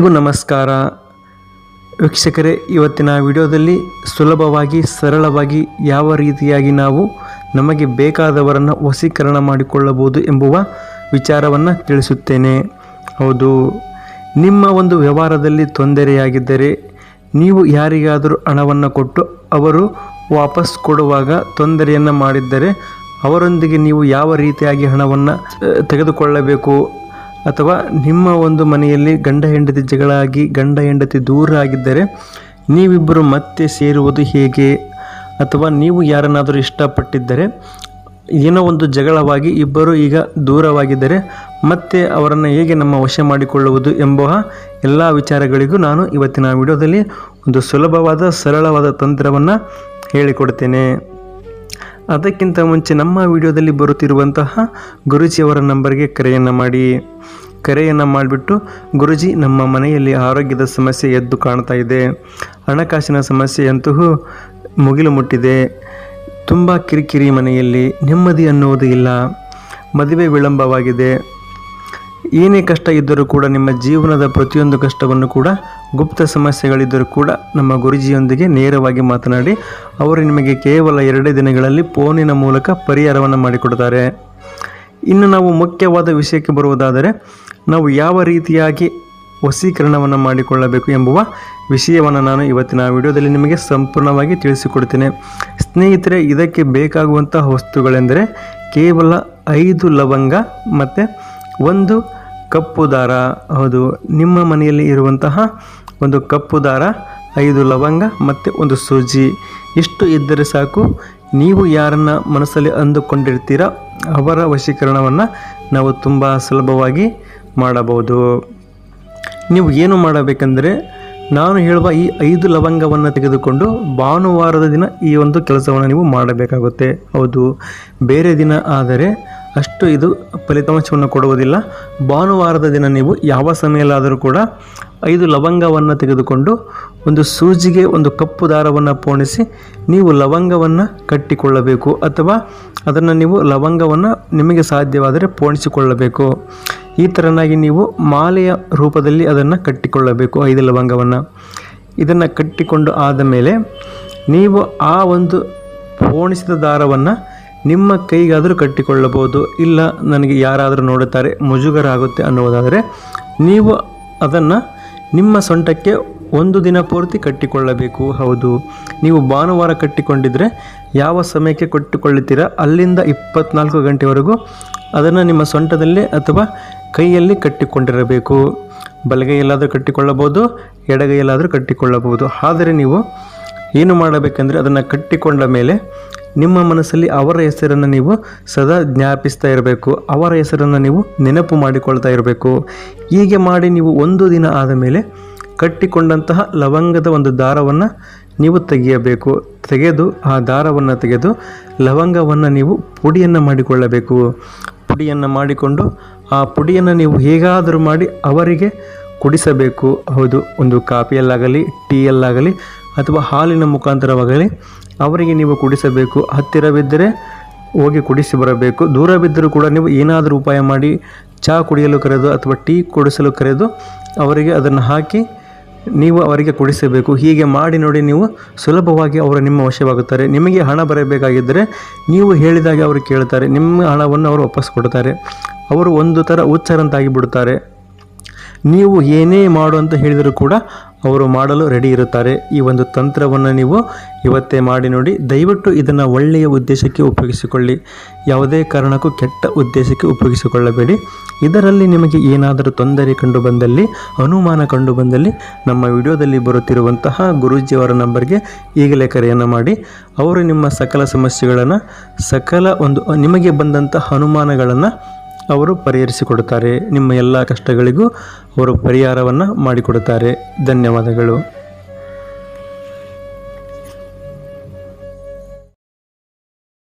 ಎಲ್ಲರಿಗೂ ನಮಸ್ಕಾರ. ವೀಕ್ಷಕರೇ, ಇವತ್ತಿನ ವಿಡಿಯೋದಲ್ಲಿ ಸುಲಭವಾಗಿ, ಸರಳವಾಗಿ ಯಾವ ರೀತಿಯಾಗಿ ನಾವು ನಮಗೆ ಬೇಕಾದವರನ್ನು ವಶೀಕರಣ ಮಾಡಿಕೊಳ್ಳಬಹುದು ಎಂಬುವ ವಿಚಾರವನ್ನು ತಿಳಿಸುತ್ತೇನೆ. ಹೌದು, ನಿಮ್ಮ ಒಂದು ವ್ಯವಹಾರದಲ್ಲಿ ತೊಂದರೆಯಾಗಿದ್ದರೆ ನೀವು ಯಾರಿಗಾದರೂ ಹಣವನ್ನು ಕೊಟ್ಟು ಅವರು ವಾಪಸ್ ಕೊಡುವಾಗ ತೊಂದರೆಯನ್ನು ಮಾಡಿದ್ದರೆ ಅವರೊಂದಿಗೆ ನೀವು ಯಾವ ರೀತಿಯಾಗಿ ಹಣವನ್ನು ತೆಗೆದುಕೊಳ್ಳಬೇಕು? ಅಥವಾ ನಿಮ್ಮ ಒಂದು ಮನೆಯಲ್ಲಿ ಗಂಡ ಹೆಂಡತಿ ಜಗಳಾಗಿ ಗಂಡ ಹೆಂಡತಿ ದೂರ ಆಗಿದ್ದರೆ ನೀವಿಬ್ಬರು ಮತ್ತೆ ಸೇರುವುದು ಹೇಗೆ? ಅಥವಾ ನೀವು ಯಾರನ್ನಾದರೂ ಇಷ್ಟಪಟ್ಟಿದ್ದರೆ ಏನೋ ಒಂದು ಜಗಳವಾಗಿ ಇಬ್ಬರು ಈಗ ದೂರವಾಗಿದ್ದರೆ ಮತ್ತೆ ಅವರನ್ನು ಹೇಗೆ ನಮ್ಮ ವಶ ಮಾಡಿಕೊಳ್ಳುವುದು ಎಂಬ ಎಲ್ಲ ವಿಚಾರಗಳಿಗೂ ನಾನು ಇವತ್ತಿನ ವಿಡಿಯೋದಲ್ಲಿ ಒಂದು ಸುಲಭವಾದ ಸರಳವಾದ ತಂತ್ರವನ್ನು ಹೇಳಿಕೊಡ್ತೇನೆ. ಅದಕ್ಕಿಂತ ಮುಂಚೆ ನಮ್ಮ ವಿಡಿಯೋದಲ್ಲಿ ಬರುತ್ತಿರುವಂತಹ ಗುರುಜಿಯವರ ನಂಬರ್ಗೆ ಕರೆಯನ್ನು ಮಾಡಿ, ಕರೆಯನ್ನು ಮಾಡಿಬಿಟ್ಟು ಗುರುಜಿ ನಮ್ಮ ಮನೆಯಲ್ಲಿ ಆರೋಗ್ಯದ ಸಮಸ್ಯೆ ಎದ್ದು ಕಾಣ್ತಾ ಇದೆ. ಹಣಕಾಸಿನ ಸಮಸ್ಯೆಯಂತೂ ಮುಗಿಲು ಮುಟ್ಟಿದೆ. ತುಂಬ ಕಿರಿಕಿರಿ ಮನೆಯಲ್ಲಿ ನೆಮ್ಮದಿ ಅನ್ನುವುದು ಇಲ್ಲ. ಮದುವೆ ವಿಳಂಬವಾಗಿದೆ. ಏನೇ ಕಷ್ಟ ಇದ್ದರೂ ಕೂಡ ನಿಮ್ಮ ಜೀವನದ ಪ್ರತಿಯೊಂದು ಕಷ್ಟವನ್ನು ಕೂಡ ಗುಪ್ತ ಸಮಸ್ಯೆಗಳಿದ್ದರೂ ಕೂಡ ನಮ್ಮ ಗುರುಜಿಯೊಂದಿಗೆ ನೇರವಾಗಿ ಮಾತನಾಡಿ, ಅವರು ನಿಮಗೆ ಕೇವಲ ಎರಡೇ ದಿನಗಳಲ್ಲಿ ಫೋನಿನ ಮೂಲಕ ಪರಿಹಾರವನ್ನು ಮಾಡಿಕೊಡ್ತಾರೆ ಇನ್ನು ನಾವು ಮುಖ್ಯವಾದ ವಿಷಯಕ್ಕೆ ಬರುವುದಾದರೆ, ನಾವು ಯಾವ ರೀತಿಯಾಗಿ ವಸೀಕರಣವನ್ನು ಮಾಡಿಕೊಳ್ಳಬೇಕು ಎಂಬುವ ವಿಷಯವನ್ನು ನಾನು ಇವತ್ತಿನ ವಿಡಿಯೋದಲ್ಲಿ ನಿಮಗೆ ಸಂಪೂರ್ಣವಾಗಿ ತಿಳಿಸಿಕೊಡ್ತೇನೆ. ಸ್ನೇಹಿತರೆ, ಇದಕ್ಕೆ ಬೇಕಾಗುವಂತಹ ವಸ್ತುಗಳೆಂದರೆ ಕೇವಲ ಐದು ಲವಂಗ ಮತ್ತು ಒಂದು ಕಪ್ಪು ದಾರ, ಹೌದು, ನಿಮ್ಮ ಮನೆಯಲ್ಲಿ ಇರುವಂತಹ ಒಂದು ಕಪ್ಪು ದಾರ, ಐದು ಲವಂಗ ಮತ್ತು ಒಂದು ಸೂಜಿ. ಇಷ್ಟು ಇದ್ದರೆ ಸಾಕು, ನೀವು ಯಾರನ್ನು ಮನಸ್ಸಲ್ಲಿ ಅಂದುಕೊಂಡಿರ್ತೀರ, ಅವರ ವಶೀಕರಣವನ್ನು ನಾವು ತುಂಬ ಸುಲಭವಾಗಿ ಮಾಡಬಹುದು. ನೀವು ಏನು ಮಾಡಬೇಕೆಂದರೆ, ನಾನು ಹೇಳುವ ಈ ಐದು ಲವಂಗವನ್ನು ತೆಗೆದುಕೊಂಡು ಭಾನುವಾರದ ದಿನ ಈ ಒಂದು ಕೆಲಸವನ್ನು ನೀವು ಮಾಡಬೇಕಾಗುತ್ತೆ. ಹೌದು, ಬೇರೆ ದಿನ ಆದರೆ ಅಷ್ಟು ಇದು ಫಲಿತಾಂಶವನ್ನು ಕೊಡುವುದಿಲ್ಲ. ಭಾನುವಾರದ ದಿನ ನೀವು ಯಾವ ಸಮಯಲ್ಲಾದರೂ ಕೂಡ ಐದು ಲವಂಗವನ್ನು ತೆಗೆದುಕೊಂಡು ಒಂದು ಸೂಜಿಗೆ ಒಂದು ಕಪ್ಪು ದಾರವನ್ನು ಪೋಣಿಸಿ ನೀವು ಲವಂಗವನ್ನು ಕಟ್ಟಿಕೊಳ್ಳಬೇಕು ಅಥವಾ ಅದನ್ನು ನೀವು ಲವಂಗವನ್ನು ನಿಮಗೆ ಸಾಧ್ಯವಾದರೆ ಪೋಣಿಸಿಕೊಳ್ಳಬೇಕು. ಈ ಥರನಾಗಿ ನೀವು ಮಾಲೆಯ ರೂಪದಲ್ಲಿ ಅದನ್ನು ಕಟ್ಟಿಕೊಳ್ಳಬೇಕು ಐದು ಲವಂಗವನ್ನು. ಇದನ್ನು ಕಟ್ಟಿಕೊಂಡು ಆದ ಮೇಲೆ ನೀವು ಆ ಒಂದು ಪೋಣಿಸಿದ ದಾರವನ್ನು ನಿಮ್ಮ ಕೈಗಾದರೂ ಕಟ್ಟಿಕೊಳ್ಳಬಹುದು, ಇಲ್ಲ ನನಗೆ ಯಾರಾದರೂ ನೋಡುತ್ತಾರೆ ಮುಜುಗರ ಆಗುತ್ತೆ ಅನ್ನುವುದಾದರೆ ನೀವು ಅದನ್ನು ನಿಮ್ಮ ಸೊಂಟಕ್ಕೆ ಒಂದು ದಿನ ಪೂರ್ತಿ ಕಟ್ಟಿಕೊಳ್ಳಬೇಕು. ಹೌದು, ನೀವು ಭಾನುವಾರ ಕಟ್ಟಿಕೊಂಡಿದ್ದರೆ ಯಾವ ಸಮಯಕ್ಕೆ ಕಟ್ಟಿಕೊಳ್ಳುತ್ತೀರಾ? ಅಲ್ಲಿಂದ ಇಪ್ಪತ್ನಾಲ್ಕು ಗಂಟೆವರೆಗೂ ಅದನ್ನು ನಿಮ್ಮ ಸೊಂಟದಲ್ಲಿ ಅಥವಾ ಕೈಯಲ್ಲಿ ಕಟ್ಟಿಕೊಂಡಿರಬೇಕು. ಬಲಗೈಯಲ್ಲಾದರೂ ಕಟ್ಟಿಕೊಳ್ಳಬಹುದು, ಎಡಗೈಯಲ್ಲಾದರೂ ಕಟ್ಟಿಕೊಳ್ಳಬಹುದು. ಆದರೆ ನೀವು ಏನು ಮಾಡಬೇಕೆಂದರೆ ಅದನ್ನು ಕಟ್ಟಿಕೊಂಡ ಮೇಲೆ ನಿಮ್ಮ ಮನಸ್ಸಲ್ಲಿ ಅವರ ಹೆಸರನ್ನು ನೀವು ಸದಾ ಜ್ಞಾಪಿಸ್ತಾ ಇರಬೇಕು. ಅವರ ಹೆಸರನ್ನು ನೀವು ನೆನಪು ಮಾಡಿಕೊಳ್ತಾ ಇರಬೇಕು. ಹೀಗೆ ಮಾಡಿ ನೀವು ಒಂದು ದಿನ ಆದ ಮೇಲೆ ಕಟ್ಟಿಕೊಂಡಂತಹ ಲವಂಗದ ಒಂದು ದಾರವನ್ನು ನೀವು ತೆಗೆಯಬೇಕು. ತೆಗೆದು ಆ ದಾರವನ್ನು ತೆಗೆದು ಲವಂಗವನ್ನು ನೀವು ಪುಡಿಯನ್ನು ಮಾಡಿಕೊಳ್ಳಬೇಕು. ಪುಡಿಯನ್ನು ಮಾಡಿಕೊಂಡು ಆ ಪುಡಿಯನ್ನು ನೀವು ಹೇಗಾದರೂ ಮಾಡಿ ಅವರಿಗೆ ಕುಡಿಸಬೇಕು. ಹೌದು, ಒಂದು ಕಾಫಿಯಲ್ಲಾಗಲಿ, ಟೀಯಲ್ಲಾಗಲಿ ಅಥವಾ ಹಾಲಿನ ಮುಖಾಂತರವಾಗಲಿ ಅವರಿಗೆ ನೀವು ಕುಡಿಸಬೇಕು. ಹತ್ತಿರವಿದ್ದರೆ ಹೋಗಿ ಕುಡಿಸಿ ಬರಬೇಕು. ದೂರವಿದ್ದರೂ ಕೂಡ ನೀವು ಏನಾದರೂ ಉಪಾಯ ಮಾಡಿ ಚಹಾ ಕುಡಿಯಲು ಕರೆದು ಅಥವಾ ಟೀ ಕುಡಿಸಲು ಕರೆದು ಅವರಿಗೆ ಅದನ್ನು ಹಾಕಿ ನೀವು ಅವರಿಗೆ ಕುಡಿಸಬೇಕು. ಹೀಗೆ ಮಾಡಿ ನೋಡಿ ನೀವು ಸುಲಭವಾಗಿ ಅವರು ನಿಮ್ಮ ವಶವಾಗುತ್ತಾರೆ. ನಿಮಗೆ ಹಣ ಬರಬೇಕಾಗಿದ್ದರೆ ನೀವು ಹೇಳಿದಾಗೆ ಅವರು ಕೇಳ್ತಾರೆ ನಿಮ್ಮ ಹಣವನ್ನು ಅವರು ವಾಪಸ್ ಕೊಡ್ತಾರೆ ಅವರು ಒಂದು ಥರ ಹುಚ್ಚರಂತಾಗಿ ಬಿಡುತ್ತಾರೆ. ನೀವು ಏನೇ ಮಾಡು ಅಂತ ಹೇಳಿದರೂ ಕೂಡ ಅವರು ಮಾಡಲು ರೆಡಿ ಇರುತ್ತಾರೆ. ಈ ಒಂದು ತಂತ್ರವನ್ನು ನೀವು ಇವತ್ತೇ ಮಾಡಿ ನೋಡಿ, ದಯವಿಟ್ಟು ಇದನ್ನು ಒಳ್ಳೆಯ ಉದ್ದೇಶಕ್ಕೆ ಉಪಯೋಗಿಸಿಕೊಳ್ಳಿ. ಯಾವುದೇ ಕಾರಣಕ್ಕೂ ಕೆಟ್ಟ ಉದ್ದೇಶಕ್ಕೆ ಉಪಯೋಗಿಸಿಕೊಳ್ಳಬೇಡಿ. ಇದರಲ್ಲಿ ನಿಮಗೆ ಏನಾದರೂ ತೊಂದರೆ ಕಂಡು ಬಂದಲ್ಲಿ ಅನುಮಾನ ಕಂಡು ಬಂದಲ್ಲಿ ನಮ್ಮ ವಿಡಿಯೋದಲ್ಲಿ ಬರುತ್ತಿರುವಂತಹ ಗುರೂಜಿಯವರ ನಂಬರ್ಗೆ ಈಗಲೇ ಕರೆಯನ್ನು ಮಾಡಿ. ಅವರು ನಿಮ್ಮ ಸಕಲ ಸಮಸ್ಯೆಗಳನ್ನು, ಸಕಲ ಒಂದು, ನಿಮಗೆ ಬಂದಂತಹ ಅನುಮಾನಗಳನ್ನು ಅವರು ಪರಿಹರಿಸಿಕೊಡುತ್ತಾರೆ. ನಿಮ್ಮ ಎಲ್ಲ ಕಷ್ಟಗಳಿಗೂ ಅವರು ಪರಿಹಾರವನ್ನು ಮಾಡಿಕೊಡುತ್ತಾರೆ. ಧನ್ಯವಾದಗಳು.